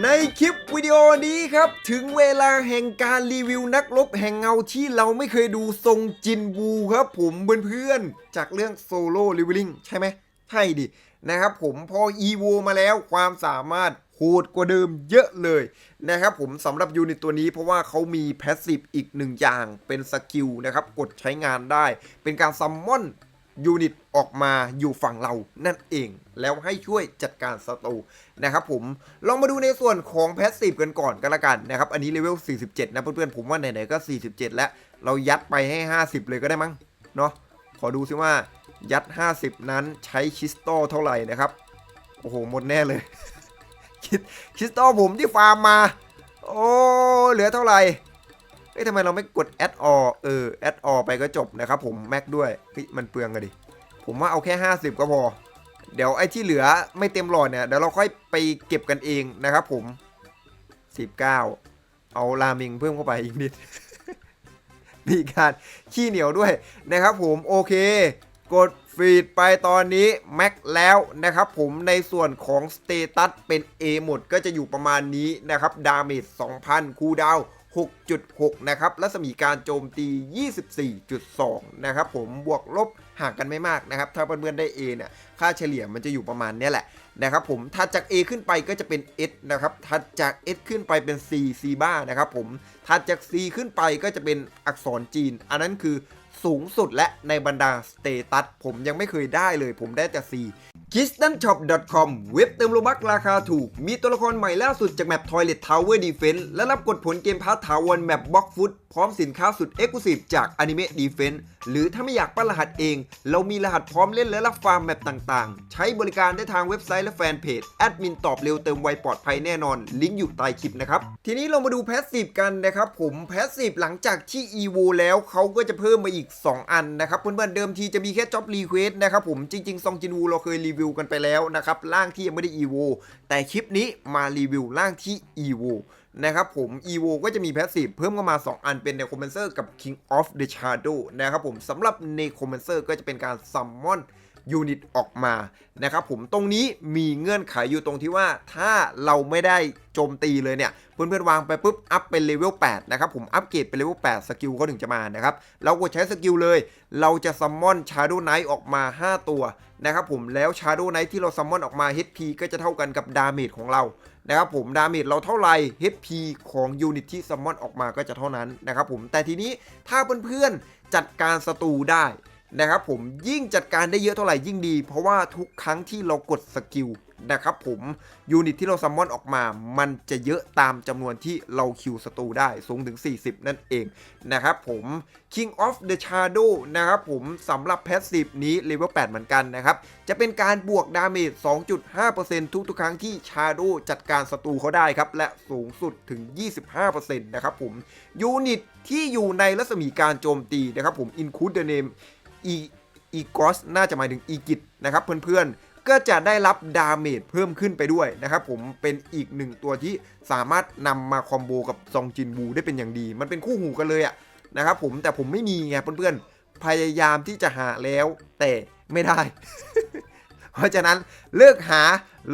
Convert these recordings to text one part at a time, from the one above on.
ในคลิปวิดีโอนี้ครับ ถึงเวลาแห่งการรีวิวนักรบแห่งเงาที่เราไม่เคยดูทรงจินวูครับผมเพื่อนๆ จากเรื่องโซโล่รีวิลิงใช่ไหมใช่ดินะครับผมพออีโวมาแล้วความสามารถโหดกว่าเดิมเยอะเลยนะครับผมสำหรับยูนิตตัวนี้เพราะว่าเขามีแพสซีฟอีกหนึ่งอย่างเป็นสกิลนะครับกดใช้งานได้ เป็นการซัมมอน ยูนิตออกมาอยู่ฝั่งเรานั่นเอง แล้วให้ช่วยจัดการศัตรูนะครับผมลองมาดูในส่วนของแพสซีฟกันก่อนก็แล้วกันนะครับ อันนี้เลเวล 47 นะเพื่อนๆ ผมว่าไหนๆก็ 47 แล้ว เรายัดไปให้ 50 เลยก็ได้มั้งเนาะขอดูซิว่ายัด 50 นั้นใช้คริสตัลเท่าไหร่นะครับ โอ้โห หมดแน่เลยคิดคริสตัลผมที่ฟาร์มมา โอ้เหลือเท่าไหร่ เฮ้ยทำไมเราไม่กด add all เออ add all ไปก็จบนะครับผมแม็กด้วยเฮ้ยมันเปลืองกันดิ ผมว่าเอาแค่ 50 ก็พอ เดี๋ยวไอ้ที่เหลือไม่เต็มหลอดเนี่ยเดี๋ยวเราค่อยไปเก็บกันเองนะครับผม 19 เอารามิงเพิ่มเข้าไปอีกนิด มีการขี้เหนียวด้วยนะครับผมโอเค กดฟีดไปตอนนี้แม็กแล้วนะครับผมในส่วนของสเตตัสเป็น A หมดก็จะอยู่ประมาณนี้นะครับดาเมจ2,000 คูดาว 6.6 นะครับ รัศมีการโจมตี 24.2 นะครับผม บวกลบห่างกันไม่มากนะครับ ถ้าเพื่อนๆได้ A เนี่ย ค่าเฉลี่ยมันจะอยู่ประมาณนี้แหละนะครับผม ถัดจาก A ขึ้นไปก็จะเป็น S นะครับ ถัดจาก S ขึ้นไปเป็น C C บ้านะครับผม ถัดจาก C ขึ้นไปก็จะเป็นอักษรจีน อันนั้นคือสูงสุดและในบรรดาสเตตัสผมยังไม่เคยได้เลย ผมได้แต่ C k i s t a n s h o p c o m เว็บเติมโลบักราคาถูก มีตัวละครใหม่ล่าสุดจากแมป Toilet Tower Defense และรับกดผลเกมพาร์ทถาวรแมปบล็อกฟุต พร้อมสินค้าสุด Exclusive จาก Anime Defense หรือถ้าไม่อยากปั้นรหัสเอง เรามีรหัสพร้อมเล่นและรับฟาร์มแมปต่างๆ ใช้บริการได้ทางเว็บไซต์และแฟนเพจ แอดมินตอบเร็วเติมไวปลอดภัยแน่นอน ลิงก์อยู่ใต้คลิปนะครับ ทีนี้เรามาดูแพสซีฟกันนะครับผมแพสซีฟหลังจากที่ EVO แล้วเขาก็จะเพิ่มมาอีก 2 อันนะครับเพื่อนๆเดิมทีจะมีแค่ Job Request นะครับผมจริงๆซองจินวูเราเคยรีวิวกันไปแล้วนะครับร่างที่ยังไม่ได้ EVO แต่คลิปนี้มารีวิวร่างที่ EVO นะครับผม EVO ก็จะมีแพสซีฟเพิ่มเข้ามา 2 อันเป็น Necromancer กับ King of the Shadow นะครับผมสำหรับ Necromancer ก็จะเป็นการซัมมอน ยูนิตออกมานะครับผมตรงนี้มีเงื่อนไขอยู่ตรงที่ว่าถ้าเราไม่ได้โจมตีเลยเนี่ยเพื่อนๆวางไปปุ๊บอัพเป็นเลเวล8นะครับผมอัพเกรดเป็นเลเวล8สกิลเขาถึงจะมานะครับเรากดใช้สกิลเลย เราจะซัมมอนชาร์โดไนท์ออกมา 5 ตัวนะครับผมแล้วชาร์โดไนท์ที่เราซัมมอนออกมา HP ก็จะเท่ากันกับดาเมจของเรานะครับผมดาเมจเราเท่าไหร่ HP ของยูนิตที่ซัมมอนออกมาก็จะเท่านั้นนะครับผมแต่ทีนี้ถ้าเพื่อนๆจัดการศัตรูได้ นะครับผมยิ่งจัดการได้เยอะเท่าไหร่ยิ่งดี เพราะว่าทุกครั้งที่เรากดสกิลนะครับผมยูนิตที่เราซัมมอนออกมา มันจะเยอะตามจำนวนที่เราคิวศัตรูได้สูงถึง 40 นั่นเองนะครับผม King of the Shadow นะครับผมสำหรับ Passive นี้เลเวล8เหมือนกันนะครับ จะเป็นการบวกดาเมจ 2.5%ทุกๆ ครั้งที่ Shadow จัดการศัตรูเขาได้ครับ และสูงสุดถึง 25%นะครับผมยูนิตที่อยู่ในรัศมีการโจมตีนะครับผม Include the name อีอีกอสน่าจะหมายถึงอีกิตนะครับเพื่อนๆ ก็จะได้รับดาเมจเพิ่มขึ้นไปด้วยนะครับผมเป็นอีกหนึ่งตัวที่สามารถนำมาคอมโบกับซองจินบูได้เป็นอย่างดี มันเป็นคู่หูกันเลยอะนะครับผมแต่ผมไม่มีไงเพื่อนๆ พยายามที่จะหาแล้วแต่ไม่ได้ เพราะฉะนั้นเลิกหา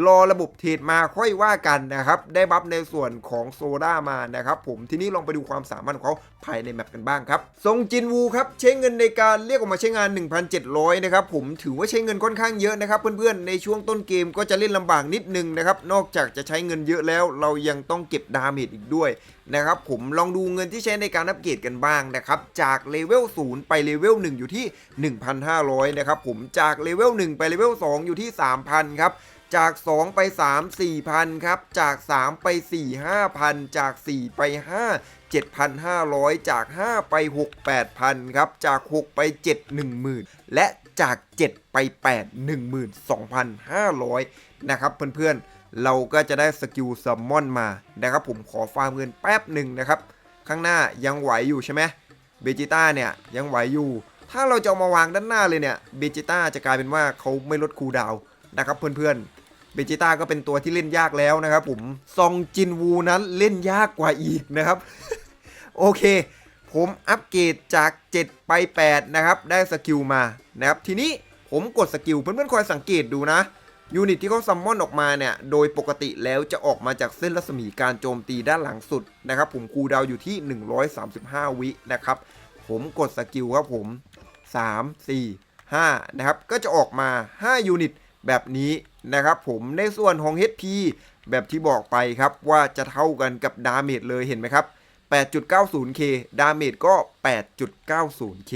รอระบบเทรดมาค่อยว่ากันนะครับ ได้บัฟในส่วนของโซดามานะครับผมทีนี้ลองไปดูความสามารถของเขาภายในแมปกันบ้างครับทรงจินวูครับใช้เงินในการเรียกออกมาใช้งาน 1,700 นะครับผมถือว่าใช้เงินค่อนข้างเยอะนะครับเพื่อนๆในช่วงต้นเกมก็จะเล่นลำบากนิดนึงนะครับนอกจากจะใช้เงินเยอะแล้ว เรายังต้องเก็บดาเมจอีกด้วยนะครับผมลองดูเงินที่ใช้ในการอัปเกรดกันบ้างนะครับจากเลเวล0ไปเลเวล1อยู่ที่ 1,500 นะครับผมจากเลเวล1ไปเลเวล2อยู่ที่ 3,000 ครับ จาก 2 ไป 3 4,000 ครับ จาก 3 ไป 4 5,000 จาก 4 ไป 5 7,500 จาก 5 ไป 6 8,000 ครับ จาก 6 ไป 7 10,000 และจาก 7 ไป 8 12,500 นะครับเพื่อนๆ เราก็จะได้สกิลซัมมอนมานะครับผมขอฟาร์มเงินแป๊บหนึ่งนะครับ ข้างหน้ายังไหวอยู่ใช่ไหมเบจิต้าเนี่ยยังไหวอยู่ ถ้าเราจะเอามาวางด้านหน้าเลยเนี่ยเบจิต้าจะกลายเป็นว่าเขาไม่ลดคูดาวน์นะครับเพื่อนๆ เบจิต้าก็เป็นตัวที่เล่นยากแล้วนะครับผมซองจินวูนั้นเล่นยากกว่าอีกนะครับ โอเค ผมอัปเกรดจาก 7 ไป 8 นะครับ ได้สกิลมานะครับทีนี้ผมกดสกิลเพื่อนๆคอยสังเกตดูนะยูนิตที่เขาซัมมอนออกมาเนี่ย โดยปกติแล้วจะออกมาจากเส้นรัศมีการโจมตีด้านหลังสุดนะครับผมคูลดาวอยู่ที่ 135 วินะครับ ผมกดสกิลครับผม 3 4 5 นะครับ ก็จะออกมา 5 ยูนิตแบบนี้ นะครับผมในส่วนของ HP แบบที่บอกไปครับว่าจะเท่ากันกับดาเมจเลยเห็นไหมครับ 8.90k ดาเมจก็ 8.90k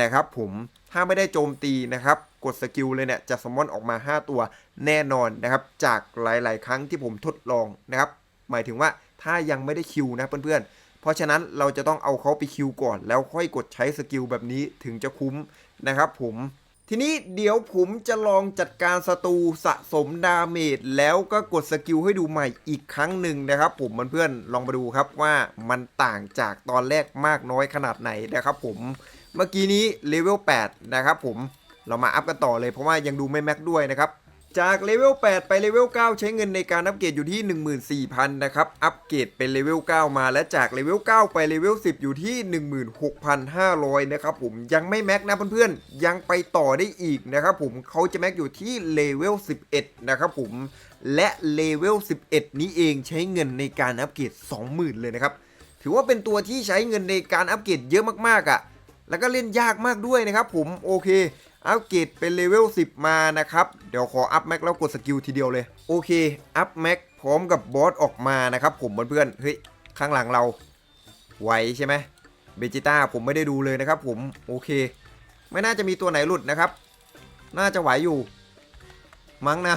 นะครับผมถ้าไม่ได้โจมตีนะครับ กดสกิลเลยเนี่ยจะสมอนออกมา 5 ตัวแน่นอนนะครับ จากหลาย ๆ ครั้งที่ผมทดลองนะครับ หมายถึงว่าถ้ายังไม่ได้คิวนะเพื่อนๆเพราะฉะนั้นเราจะต้องเอาเขาไปคิวก่อน แล้วค่อยกดใช้สกิลแบบนี้ถึงจะคุ้มนะครับผม ทีนี้เดี๋ยวผมจะลองจัดการศัตรูสะสมดาเมจแล้วก็กดสกิลให้ดูใหม่อีกครั้งหนึ่งนะครับผมเพื่อนๆลองมาดูครับว่ามันต่างจากตอนแรกมากน้อยขนาดไหนนะครับผมเมื่อกี้นี้เลเวล8นะครับผมเรามาอัพกันต่อเลยเพราะว่ายังดูไม่แม็กด้วยนะครับ จากเลเวล 8 ไปเลเวล 9 ใช้เงินในการอัปเกรดอยู่ที่ 14,000 นะครับ อัปเกรดเป็นเลเวล 9 มาและจากเลเวล 9 ไปเลเวล 10 อยู่ที่ 16,500 นะครับผมยังไม่แม็กนะเพื่อนๆ ยังไปต่อได้อีกนะครับผมเขาจะแม็กอยู่ที่เลเวล 11 นะครับผมและเลเวล 11 นี้เองใช้เงินในการอัปเกรด 20,000 เลยนะครับ ถือว่าเป็นตัวที่ใช้เงินในการอัปเกรดเยอะมากๆอะ่ะแล้วก็เล่นยากมากด้วยนะครับผมโอเค อัปเกรดเป็นเลเวล 10 มานะครับ เดี๋ยวขออัพแม็กแล้วกดสกิลทีเดียวเลย โอเค อัพแม็กพร้อมกับบอสออกมานะครับผมเพื่อนๆเฮ้ย ข้างหลังเรา ไหวใช่ไหมเบจิต้าผมไม่ได้ดูเลยนะครับผมโอเค ไม่น่าจะมีตัวไหนหลุดนะครับ น่าจะไหวอยู่ มั้งนะ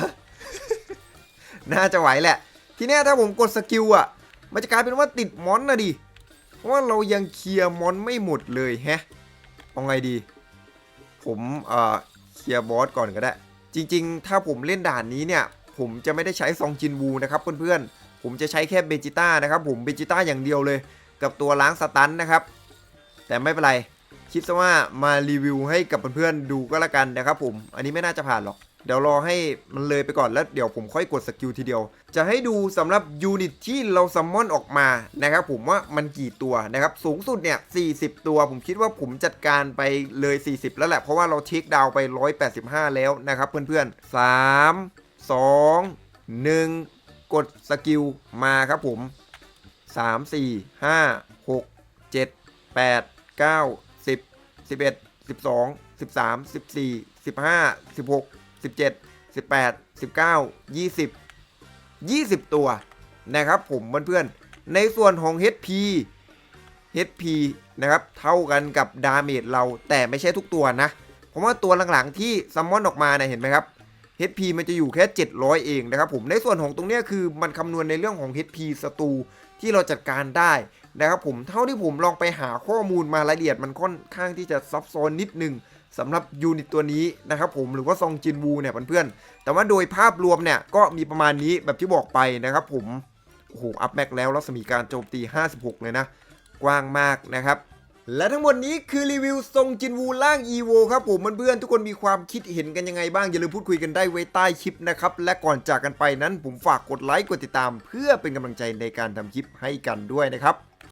น่าจะไหวแหละ ทีนี้ถ้าผมกดสกิลอะ มันจะกลายเป็นว่าติดมอนนะดิเพราะว่าเรายังเคลียร์มอนไม่หมดเลยแฮะเอาไงดี ผมเอ่อเคลียร์บอสก่อนก็ได้ จริง ๆ ถ้าผมเล่นด่านนี้เนี่ย ผมจะไม่ได้ใช้ซองจินวูนะครับเพื่อนๆ ผมจะใช้แค่เบจิต้านะครับ ผมเบจิต้าอย่างเดียวเลย กับตัวล้างสตันนะครับ แต่ไม่เป็นไร คิดซะว่ามารีวิวให้กับเพื่อนๆดูก็แล้วกันนะครับผม อันนี้ไม่น่าจะผ่านหรอก เดี๋ยวรอให้มันเลยไปก่อนแล้วเดี๋ยวผมค่อยกดสกิลทีเดียว จะให้ดูสำหรับยูนิตที่เราซัมมอนออกมานะครับผมว่ามันกี่ตัวนะครับสูงสุดเนี่ย40 ตัว ผมคิดว่าผมจัดการไปเลย 40 แล้วแหละ เพราะว่าเราเช็คดาวไป 185 แล้วนะครับเพื่อนๆ 3 2 1 กดสกิลมาครับผม 3 4 5 6 7 8 9 10 11 12 13 14 15 16 17 18 19 20 20 ตัวนะครับผมเพื่อนๆในส่วนของ HP HP นะครับเท่ากันกับดาเมจเราแต่ไม่ใช่ทุกตัวนะเพราะว่าตัวหลังๆที่ซัมมอนออกมาเนี่ยเห็นไหมครับ HP มันจะอยู่แค่ 700 เองนะครับผมในส่วนของตรงนี้คือมันคำนวณในเรื่องของ HP ศัตรูที่เราจัดการได้นะครับผมเท่าที่ผมลองไปหาข้อมูลมารายละเอียดมันค่อนข้างที่จะซับซ้อนนิดนึง สำหรับยูนิตตัวนี้นะครับผมหรือว่าซองจินวูเนี่ยเพื่อนๆแต่ว่าโดยภาพรวมเนี่ยก็มีประมาณนี้แบบที่บอกไปนะครับผมโอ้โหอัพแม็กแล้วรัศมีการโจมตี 56 เลยนะ กว้างมากนะครับและทั้งหมดนี้คือรีวิวทรงจินวูล่าง EVO ครับผมเพื่อนๆทุกคนมีความคิดเห็นกันยังไงบ้าง อย่าลืมพูดคุยกันได้ไว้ใต้คลิปนะครับ และก่อนจากกันไปนั้นผมฝากกดไลค์กดติดตาม เพื่อเป็นกำลังใจในการทำคลิปให้กันด้วยนะครับ